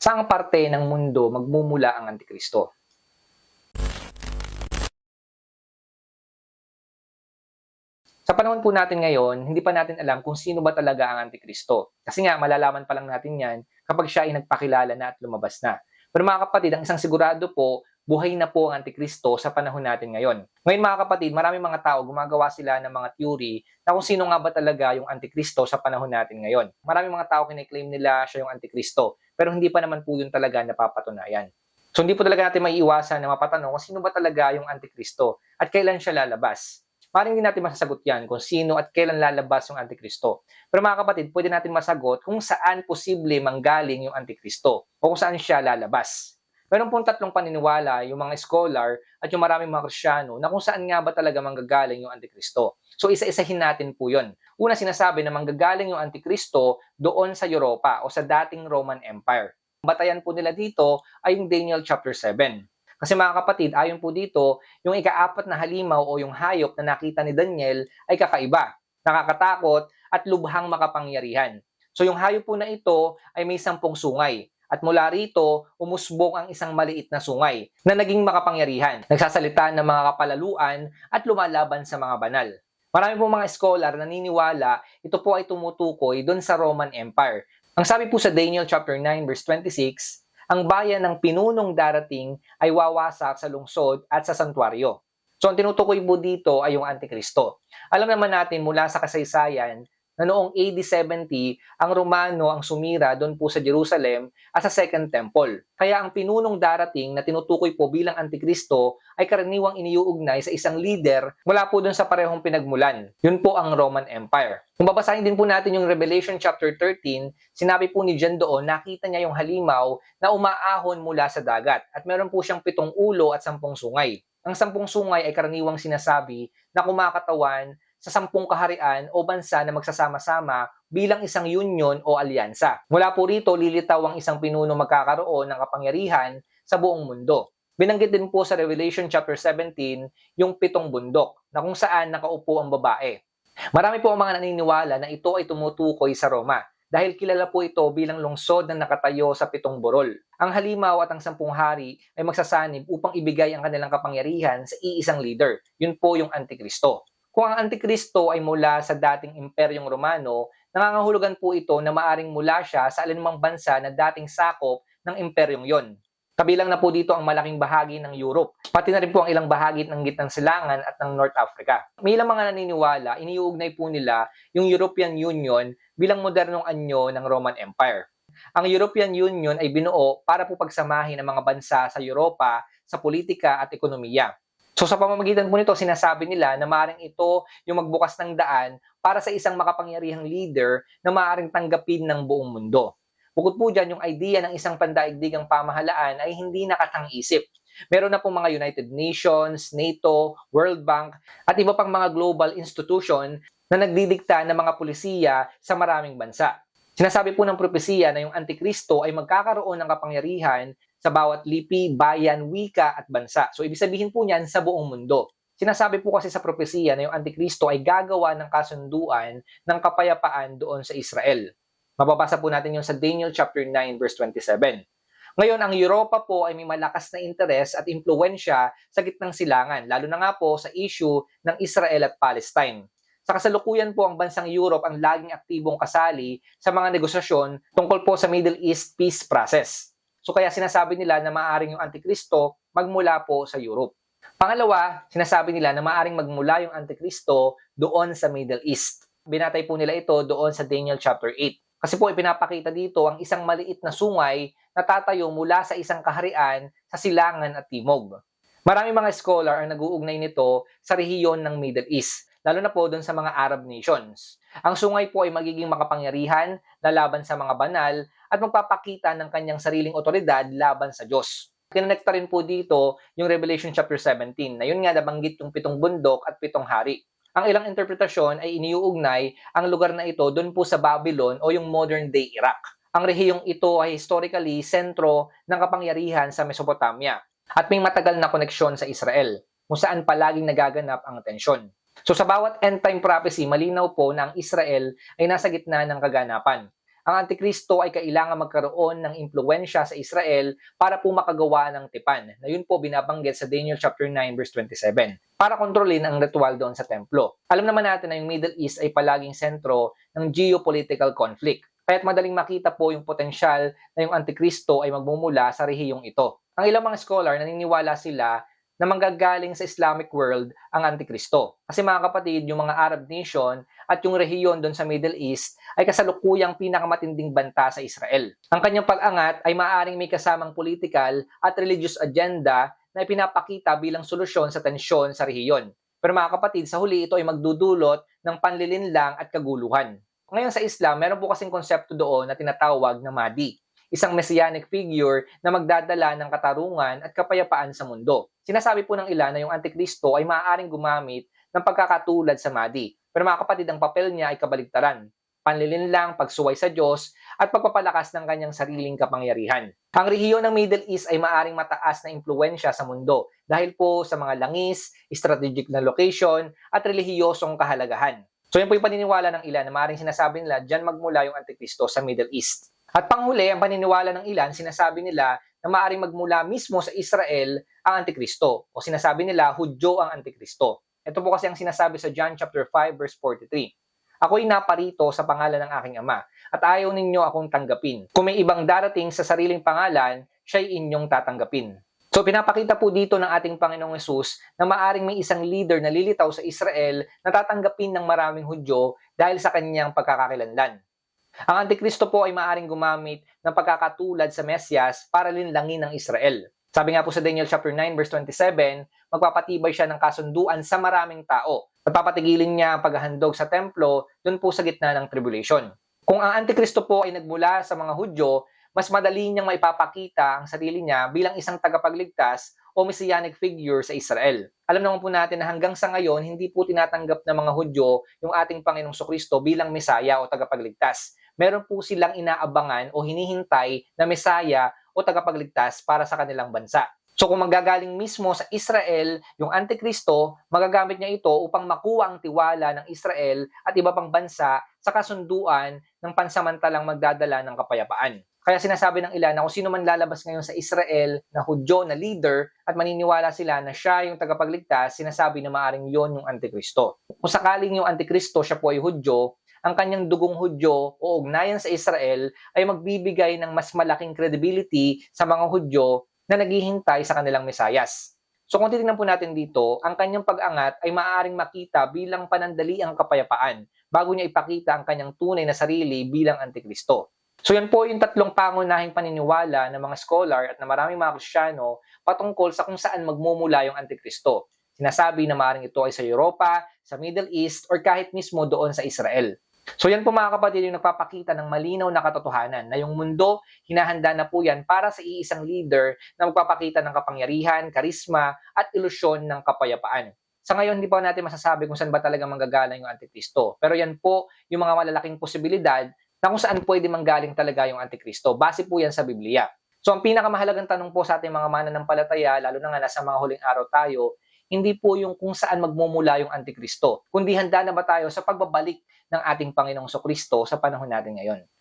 Saang parte ng mundo magmumula ang Antikristo? Sa panahon po natin ngayon, hindi pa natin alam kung sino ba talaga ang Antikristo. Kasi nga, malalaman pa lang natin yan kapag siya ay nagpakilala na at lumabas na. Pero mga kapatid, ang isang sigurado po, buhay na po ang Antikristo sa panahon natin ngayon. Ngayon mga kapatid, maraming mga tao gumagawa sila ng mga theory na kung sino nga ba talaga yung Antikristo sa panahon natin ngayon. Maraming mga tao kiniklaim nila siya yung Antikristo, pero hindi pa naman po yun talaga napapatunayan. So hindi po talaga natin maiiwasan na mapatanong kung sino ba talaga yung Antikristo at kailan siya lalabas. Maring hindi natin masasagot yan kung sino at kailan lalabas yung Antikristo. Pero mga kapatid, pwede natin masagot kung saan posible manggaling yung Antikristo o kung saan siya lalabas. Meron pong tatlong paniniwala yung mga scholar at yung maraming mga Krisyano na kung saan nga ba talaga manggagaling yung Antikristo. So isa-isahin natin po yun. Una sinasabi na manggagaling yung Antikristo doon sa Europa o sa dating Roman Empire. Batayan po nila dito ay yung Daniel chapter 7. Kasi mga kapatid, ayon po dito, yung ikaapat na halimaw o yung hayop na nakita ni Daniel ay kakaiba, nakakatakot at lubhang makapangyarihan. So yung hayop po na ito ay may sampung sungay. At mula rito, umusbong ang isang maliit na sungay na naging makapangyarihan. Nagsasalita ng mga kapalaluan at lumalaban sa mga banal. Marami po mga scholar na naniniwala ito po ay tumutukoy doon sa Roman Empire. Ang sabi po sa Daniel chapter 9 verse 26, ang bayan ng pinunong darating ay wawasak sa lungsod at sa santuario. So ang tinutukoy po dito ay yung Antikristo. Alam naman natin mula sa kasaysayan na noong AD 70, ang Romano ang sumira doon po sa Jerusalem at sa Second Temple. Kaya ang pinunong darating na tinutukoy po bilang Antikristo ay karaniwang iniuugnay sa isang leader mula po doon sa parehong pinagmulan. Yun po ang Roman Empire. Kung babasahin din po natin yung Revelation chapter 13, sinabi po ni John doon, nakita niya yung halimaw na umaahon mula sa dagat at meron po siyang pitong ulo at sampung sungay. Ang sampung sungay ay karaniwang sinasabi na kumakatawan sa sampung kaharian o bansa na magsasama-sama bilang isang union o alyansa. Mula po rito, lilitaw ang isang pinuno magkakaroon ng kapangyarihan sa buong mundo. Binanggit din po sa Revelation chapter 17 yung pitong bundok na kung saan nakaupo ang babae. Marami po ang mga naniniwala na ito ay tumutukoy sa Roma dahil kilala po ito bilang lungsod na nakatayo sa pitong burol. Ang halimaw at ang sampung hari ay magsasanib upang ibigay ang kanilang kapangyarihan sa iisang leader. Yun po yung Antikristo. Kung ang Antikristo ay mula sa dating Imperyong Romano, nangangahulugan po ito na maaring mula siya sa alinmang bansa na dating sakop ng imperyong yon. Kabilang na po dito ang malaking bahagi ng Europe, pati na rin po ang ilang bahagi ng gitnang silangan at ng North Africa. May ilang mga naniniwala, iniuugnay po nila yung European Union bilang modernong anyo ng Roman Empire. Ang European Union ay binuo para po pagsamahin ang mga bansa sa Europa sa politika at ekonomiya. So sa pamamagitan po nito, sinasabi nila na maaaring ito yung magbukas ng daan para sa isang makapangyarihang leader na maaaring tanggapin ng buong mundo. Bukod po dyan, yung idea ng isang pandaigdigang pamahalaan ay hindi nakatang-isip. Meron na pong mga United Nations, NATO, World Bank, at iba pang mga global institution na nagdidikta ng mga pulisiya sa maraming bansa. Sinasabi po ng propesiya na yung Antikristo ay magkakaroon ng kapangyarihan sa bawat lipi, bayan, wika at bansa. So ibig sabihin po niyan sa buong mundo. Sinasabi po kasi sa propesiya na yung Antikristo ay gagawa ng kasunduan ng kapayapaan doon sa Israel. Mababasa po natin yung sa Daniel chapter 9 verse 27. Ngayon, ang Europa po ay may malakas na interes at impluensya sa gitnang silangan, lalo na nga po sa issue ng Israel at Palestine. Sa kasalukuyan po, ang bansang Europe ang laging aktibong kasali sa mga negosasyon tungkol po sa Middle East peace process. So kaya sinasabi nila na maaring yung Antikristo magmula po sa Europe. Pangalawa, sinasabi nila na maaring magmula yung Antikristo doon sa Middle East. Binatay po nila ito doon sa Daniel chapter 8. Kasi po ipinapakita dito ang isang maliit na sungay na tatayo mula sa isang kaharian sa silangan at timog. Marami mga scholar ang nag-uugnay nito sa rehiyon ng Middle East, lalo na po doon sa mga Arab nations. Ang sungay po ay magiging makapangyarihan lalaban sa mga banal at magpapakita ng kanyang sariling otoridad laban sa Diyos. Kinonekta rin po dito yung Revelation chapter 17 na yun nga nabanggit yung pitong bundok at pitong hari. Ang ilang interpretasyon ay iniuugnay ang lugar na ito doon po sa Babylon o yung modern day Iraq. Ang rehiyong ito ay historically sentro ng kapangyarihan sa Mesopotamia at may matagal na koneksyon sa Israel kung saan palaging nagaganap ang tensyon. So sa bawat end time prophecy, malinaw po na ang Israel ay nasa gitna ng kaganapan. ang Antikristo ay kailangan magkaroon ng impluensya sa Israel para po makagawa ng tipan. Na yun po binabanggit sa Daniel chapter 9 verse 27 para kontrolin ang ritual doon sa templo. Alam naman natin na yung Middle East ay palaging sentro ng geopolitical conflict. Kaya't madaling makita po yung potensyal na yung Antikristo ay magmumula sa rehiyong ito. Ang ilang mga scholar naniniwala sila na manggagaling sa Islamic world ang Antikristo. Kasi mga kapatid, yung mga Arab nation at yung rehiyon doon sa Middle East ay kasalukuyang pinakamatinding banta sa Israel. Ang kanyang pag-angat ay maaaring may kasamang political at religious agenda na ipinapakita bilang solusyon sa tensyon sa rehiyon. Pero mga kapatid, sa huli ito ay magdudulot ng panlilinlang at kaguluhan. Ngayon sa Islam, meron po kasing konsepto doon na tinatawag na Mahdi isang messianic figure na magdadala ng katarungan at kapayapaan sa mundo. Sinasabi po ng ilan na yung Antikristo ay maaaring gumamit ng pagkakatulad sa Mahdi. Pero mga kapatid, ang papel niya ay kabaligtaran. Panlilinlang, pagsuway sa Diyos, at pagpapalakas ng kanyang sariling kapangyarihan. Ang rehiyon ng Middle East ay maaring mataas na impluensya sa mundo dahil po sa mga langis, strategic na location, at relihiyosong kahalagahan. So yan po yung paniniwala ng ilan na maaaring sinasabi nila dyan magmula yung Antikristo sa Middle East. At panghuli, ang paniniwala ng ilan, sinasabi nila na maaaring magmula mismo sa Israel ang Antikristo o sinasabi nila Hudyo ang Antikristo. Ito po kasi ang sinasabi sa John chapter 5 verse 43. Ako'y naparito sa pangalan ng aking ama at ayaw ninyo akong tanggapin. Kung may ibang darating sa sariling pangalan, siya'y inyong tatanggapin. So pinapakita po dito ng ating Panginoong Yesus na maaring may isang leader na lilitaw sa Israel na tatanggapin ng maraming Hudyo dahil sa kanyang pagkakakilanlan. Ang Antikristo po ay maaring gumamit ng pagkakatulad sa Mesyas para linlangin ng Israel. Sabi nga po sa Daniel chapter 9 verse 27, magpapatibay siya ng kasunduan sa maraming tao. At niya ang paghahandog sa templo doon po sa gitna ng tribulation. Kung ang Antikristo po ay nagmula sa mga Hudyo, mas madali niyang maipapakita ang sarili niya bilang isang tagapagligtas o messianic figure sa Israel. Alam naman po natin na hanggang sa ngayon, hindi po tinatanggap ng mga Hudyo yung ating Panginoong Kristo bilang Mesaya o tagapagligtas. Meron po silang inaabangan o hinihintay na Mesaya o tagapagligtas para sa kanilang bansa. So kung magagaling mismo sa Israel yung Antikristo, magagamit niya ito upang makuha ang tiwala ng Israel at iba pang bansa sa kasunduan ng pansamantalang magdadala ng kapayapaan. Kaya sinasabi ng ilan na kung sino man lalabas ngayon sa Israel na Hudyo na leader at maniniwala sila na siya yung tagapagligtas, sinasabi na maaring yon yung Antikristo. Kung sakaling yung Antikristo siya po ay Hudyo, ang kanyang dugong Hudyo o ugnayan sa Israel ay magbibigay ng mas malaking credibility sa mga Hudyo na naghihintay sa kanilang Mesayas. So kung titingnan po natin dito, ang kanyang pag-angat ay maaaring makita bilang panandali ang kapayapaan bago niya ipakita ang kanyang tunay na sarili bilang Antikristo. So yan po yung tatlong pangunahing paniniwala ng mga scholar at na maraming mga Kristiyano patungkol sa kung saan magmumula yung Antikristo. Sinasabi na maaaring ito ay sa Europa, sa Middle East, or kahit mismo doon sa Israel. So yan po mga kapatid yung nagpapakita ng malinaw na katotohanan na yung mundo, hinahanda na po yan para sa iisang leader na magpapakita ng kapangyarihan, karisma, at ilusyon ng kapayapaan. Sa ngayon, hindi pa natin masasabi kung saan ba talaga manggagaling yung Antikristo. Pero yan po yung mga malalaking posibilidad na kung saan pwede manggaling talaga yung Antikristo. Base po yan sa Biblia. So ang pinakamahalagang tanong po sa ating mga mananampalataya, lalo na nga nasa mga huling araw tayo, hindi po yung kung saan magmumula yung Antikristo, kundi handa na ba tayo sa pagbabalik ng ating Panginoong Kristo sa panahon natin ngayon.